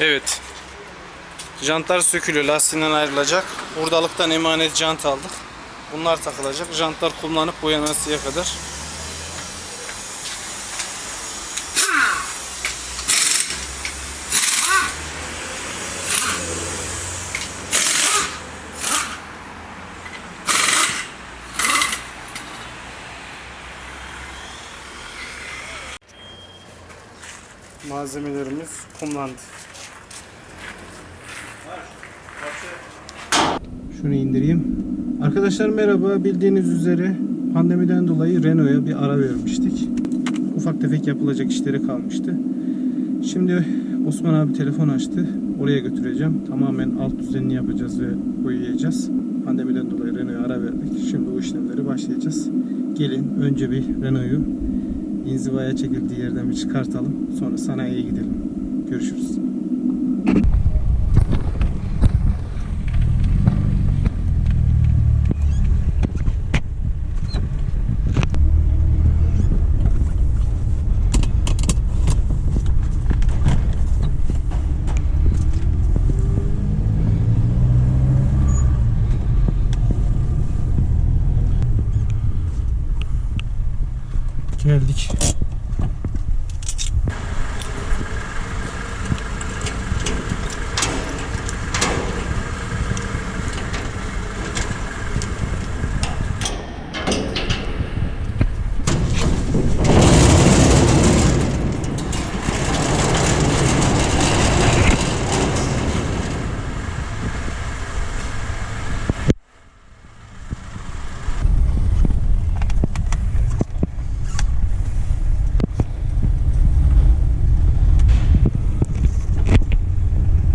Evet. Jantlar sökülüyor. Lastiğinden ayrılacak. Hurdalıktan emanet jant aldık. Bunlar takılacak. Jantlar kullanıp boyanasıya kadar. Malzemelerimiz kumlandı. Şunu indireyim. Arkadaşlar merhaba. Bildiğiniz üzere pandemiden dolayı Renault'a bir ara vermiştik. Ufak tefek yapılacak işleri kalmıştı. Şimdi Osman abi telefon açtı. Oraya götüreceğim. Tamamen alt düzenini yapacağız ve boyayacağız. Pandemiden dolayı Renault'a ara verdik. Şimdi o işlemleri başlayacağız. Gelin önce bir Renault'u inzivaya çekildiği yerden bir çıkartalım. Sonra sanayiye gidelim. Görüşürüz. Geldik.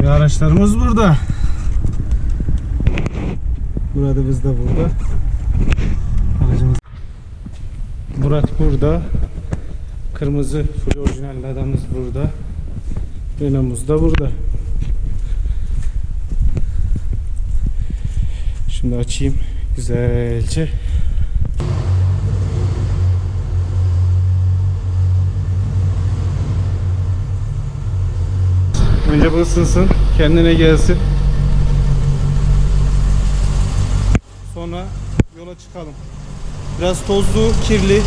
Ve araçlarımız burada. Murat'ımız da burada. Aracımız. Murat burada. Kırmızı full orijinal ladamız burada. Renault'umuz da burada. Şimdi açayım güzelce. Önce bu ısınsın, kendine gelsin. Sonra yola çıkalım. Biraz tozlu, kirli.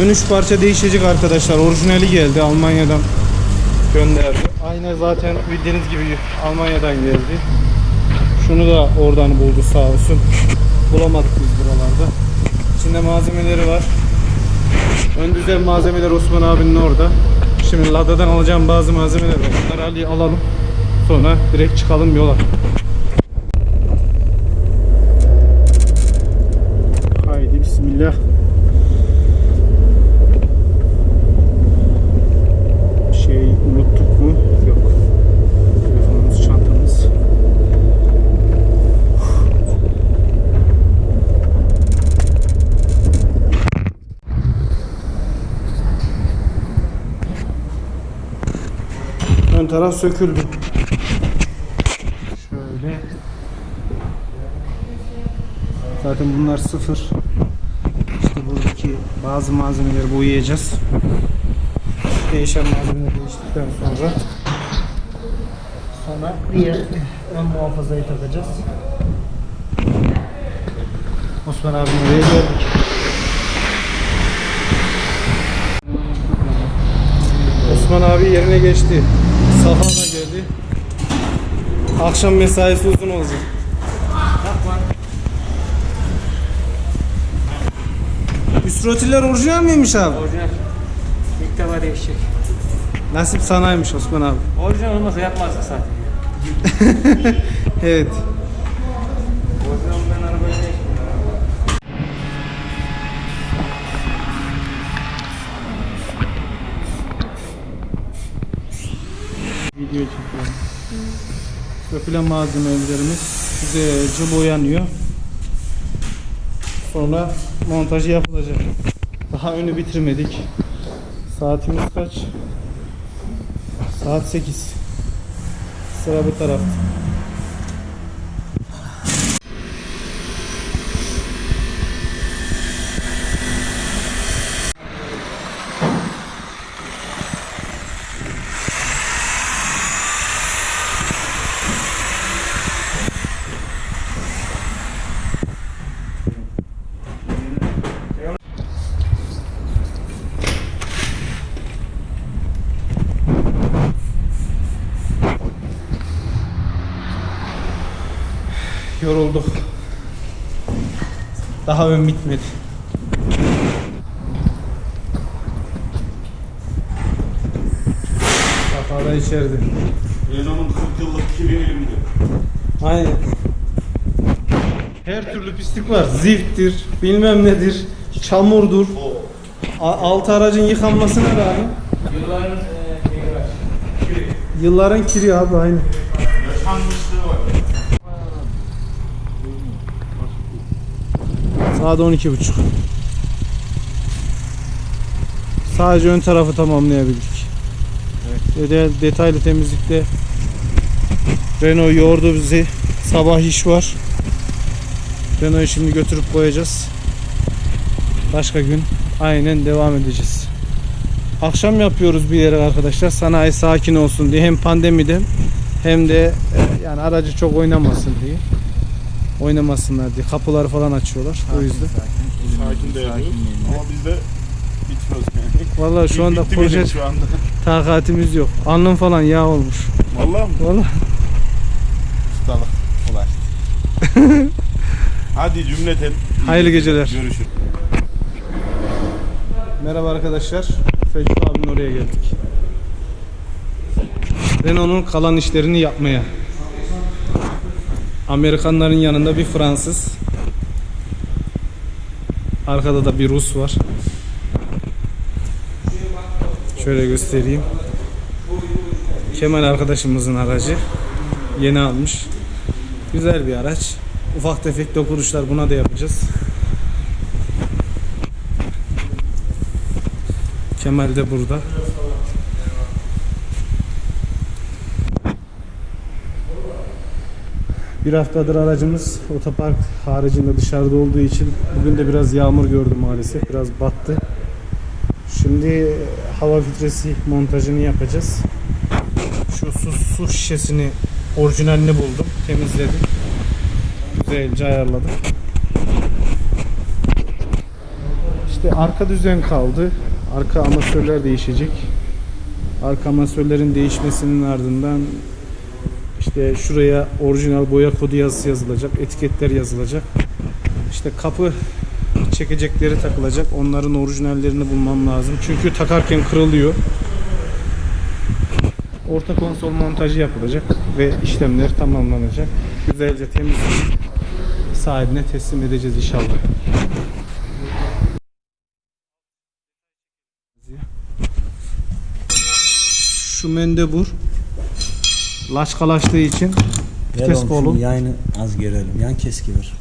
Ön üç parça değişecek arkadaşlar. Orijinali geldi Almanya'dan gönderdi. Ayna zaten bildiğiniz gibi Almanya'dan geldi. Şunu da oradan buldu sağ olsun. Bulamadık biz buralarda. İçinde malzemeleri var. Ön düzen malzemeler Osman abinin orada. Şimdi Lada'dan alacağım bazı malzemeler var. Alalım. Sonra direkt çıkalım yola. Haydi bismillah. Bir şey unuttuk mu? Yok. Telefonumuz, çantamız. Ön taraf söküldü. Şöyle. Zaten bunlar sıfır. İşte buradaki bazı malzemeleri boyayacağız. Değişen malzemeler değiştikten sonra sonra diğer ön muhafazayı takacağız. Osman abi buraya geldik. Osman abi yerine geçti. Safa da geldi. Akşam mesaisi uzun olacak. Üst rotiller orijinal miymiş abi? Orijinal. İlk defa değişecek. Nasip sanaymış Osman abi. Orijinal olmasa yapmazdık zaten. Evet. Video çekiyorum. Dökülen malzemelerimiz güzelce boyanıyor. Sonra montajı yapılacak. Daha önü bitirmedik. Saatimiz kaç? Saat 8. Sıra bu tarafta. Yorulduk. Daha ön bitmedi. Safa da içeride. Renault'un 40 yıllık kiri elimde. Aynen. Her türlü pislik var. Zifttir, bilmem nedir, çamurdur. A- altı aracın yıkanmasına rağmen Yılların e, var. yılların kiri abi aynı. Yaşanmışlığı var. Saat 12.30. Sadece ön tarafı tamamlayabildik. Evet. detaylı temizlikte Renault yordu bizi. Sabah iş var. Renault'u şimdi götürüp koyacağız. Başka gün aynen devam edeceğiz. Akşam yapıyoruz bir yere arkadaşlar. Sanayi sakin olsun diye hem pandemiden hem de e, yani aracı çok oynamasın diye. Oynamasınlar diye kapıları falan açıyorlar. o yüzden. Sakin de yapıyoruz. Ama bizde bitmez yani. Vallahi şu anda Bitti proje şu anda. takatimiz yok. Alnım falan yağ olmuş. Vallahi mi? Vallahi. Ustalık ulaştı. Hadi cümleten. Hayırlı geceler. Görüşürüz. Merhaba arkadaşlar. Fecri abinin oraya geldik. Renault'un kalan işlerini yapmaya. Amerikanların yanında bir Fransız. Arkada da bir Rus var. Şöyle göstereyim. Kemal arkadaşımızın aracı. Yeni almış. Güzel bir araç. Ufak tefek dokunuşlar buna da yapacağız. Kemal de burada. Bir haftadır aracımız otopark haricinde dışarıda olduğu için bugün de biraz yağmur gördü maalesef. Biraz battı. Şimdi hava filtresi montajını yapacağız. Şu su, su şişesini orijinalini buldum. Temizledim. Güzelce ayarladım. İşte arka düzen kaldı. Arka amasörler değişecek. Arka amasörlerin değişmesinin ardından işte şuraya orijinal boya kodu yazısı yazılacak. Etiketler yazılacak. İşte kapı çekecekleri takılacak. Onların orijinallerini bulmam lazım. Çünkü takarken kırılıyor. Orta konsol montajı yapılacak ve işlemler tamamlanacak. Güzelce temizleyip sahibine teslim edeceğiz inşallah. Şu mendebur laçkalaştığı için Ver vites oğlum kolu şunu yayını az görelim. Yan keski ver.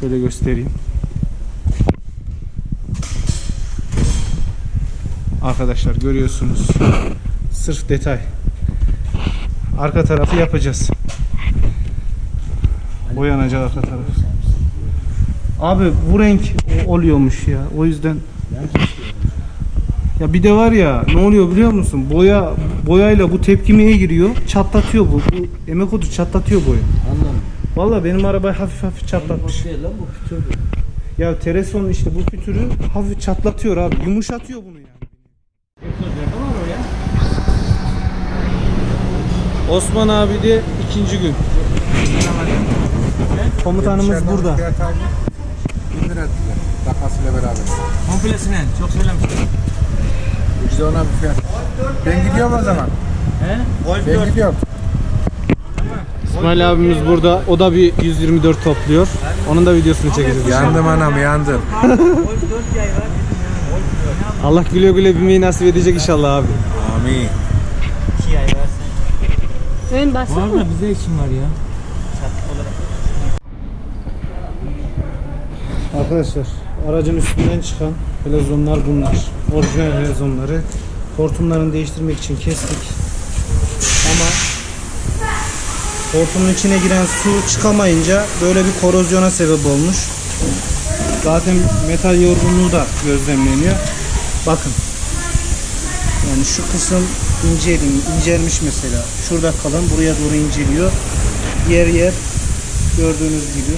şöyle göstereyim. Arkadaşlar görüyorsunuz. Sırf detay. Arka tarafı yapacağız. Boyanacak arka tarafı. Abi bu renk oluyormuş ya. O yüzden Yan keski. Ya bir de var ya ne oluyor biliyor musun? Boya boyayla bu tepkimeye giriyor. Çatlatıyor bu. Bu emek otu çatlatıyor boyu. Anladım. Vallahi benim arabayı hafif hafif çatlatmış. Değil lan bu kütür. Ya Tereson işte bu pütürü hafif çatlatıyor abi. Yumuşatıyor bunu yani. Osman abi de ikinci gün. Komutanımız burada. 1000 lira. Dakikasıyla beraber. Komplesine çok söylemiştim. Ona bir fiyat. Ben gidiyorum o zaman. He? Ben gidiyorum. İsmail abimiz burada. O da bir 124 topluyor. Onun da videosunu çekeceğiz. Yandım anam yandım. Allah güle güle binmeyi nasip edecek inşallah abi. Amin. 2 ay versen. Ön bassana. Var da bize için var ya. Arkadaşlar aracın üstünden çıkan helezonlar bunlar. Orijinal helezonları. Hortumlarını değiştirmek için kestik. Ama hortumun içine giren su çıkamayınca böyle bir korozyona sebep olmuş. Zaten metal yorgunluğu da gözlemleniyor. Bakın. Yani şu kısım inceydi, incelmiş mesela. Şurada kalın, buraya doğru inceliyor. Yer yer gördüğünüz gibi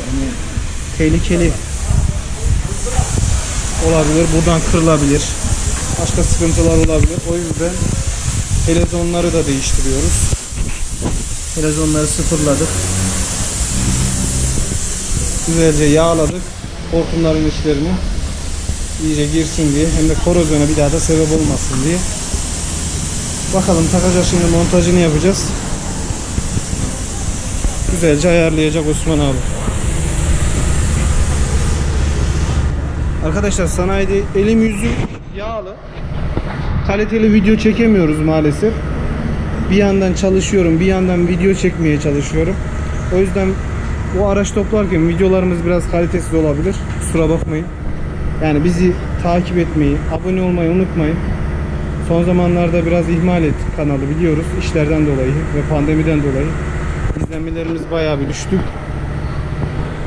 yani tehlikeli olabilir. Buradan kırılabilir. Başka sıkıntılar olabilir. O yüzden helezonları da değiştiriyoruz. Biraz onları sıfırladık. Güzelce yağladık. Hortumların içlerini iyice girsin diye hem de korozyona bir daha da sebep olmasın diye. Bakalım takacağız şimdi montajını yapacağız. Güzelce ayarlayacak Osman abi. Arkadaşlar sanayide elim yüzüm yağlı. Kaliteli video çekemiyoruz maalesef. Bir yandan çalışıyorum, bir yandan video çekmeye çalışıyorum. O yüzden bu araç toplarken videolarımız biraz kalitesiz olabilir. Kusura bakmayın. Yani bizi takip etmeyi, abone olmayı unutmayın. Son zamanlarda biraz ihmal ettik kanalı biliyoruz. işlerden dolayı ve pandemiden dolayı. İzlenmelerimiz bayağı bir düştü.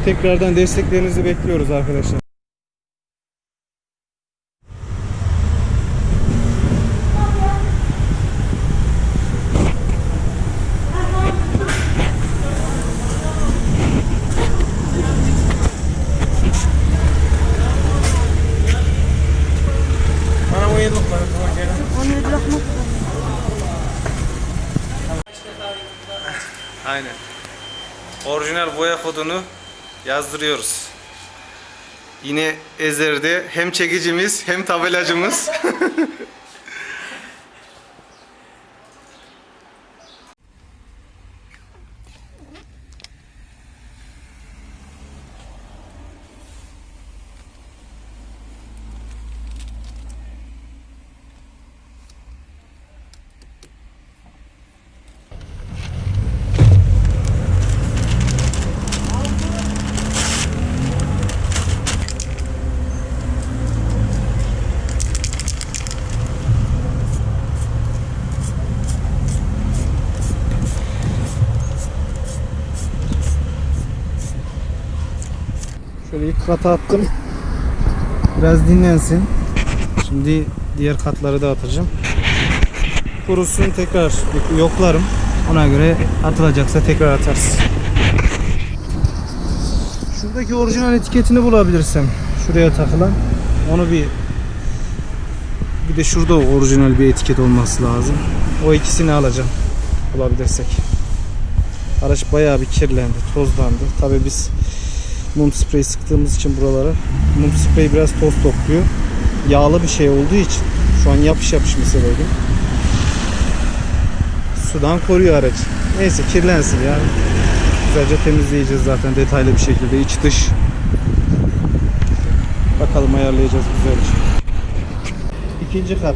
Tekrardan desteklerinizi bekliyoruz arkadaşlar. Bana bu yedek var. bu gelen. Onu lokma. Aynen. Orijinal boya kodunu yazdırıyoruz. Yine Ezer'de hem çekicimiz hem tabelacımız. kata attım. Biraz dinlensin. Şimdi diğer katları da atacağım. Kurusun tekrar yoklarım. Ona göre atılacaksa tekrar atarız. Şuradaki orijinal etiketini bulabilirsem şuraya takılan onu bir bir de şurada orijinal bir etiket olması lazım. O ikisini alacağım bulabilirsek. Araç bayağı bir kirlendi, tozlandı. Tabii biz mum sprey sıktığımız için buralara mum sprey biraz toz topluyor. Yağlı bir şey olduğu için şu an yapış yapış mesela öyle. Sudan koruyor aracı. Neyse kirlensin ya. Güzelce temizleyeceğiz zaten detaylı bir şekilde iç dış. Bakalım ayarlayacağız güzelce. İkinci kat.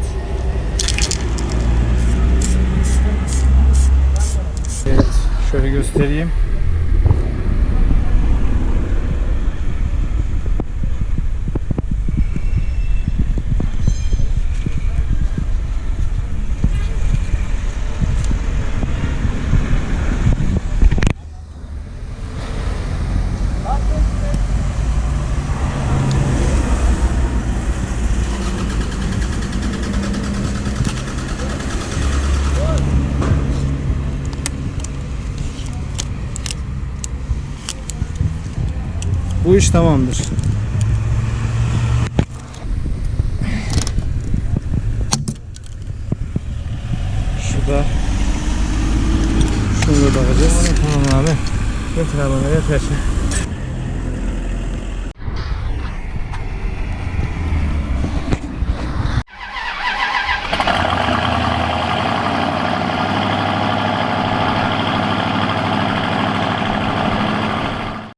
Evet, şöyle göstereyim. İş tamamdır. Şurada şunu da bakacağız. Tamam abi. Getir abi bana yeter.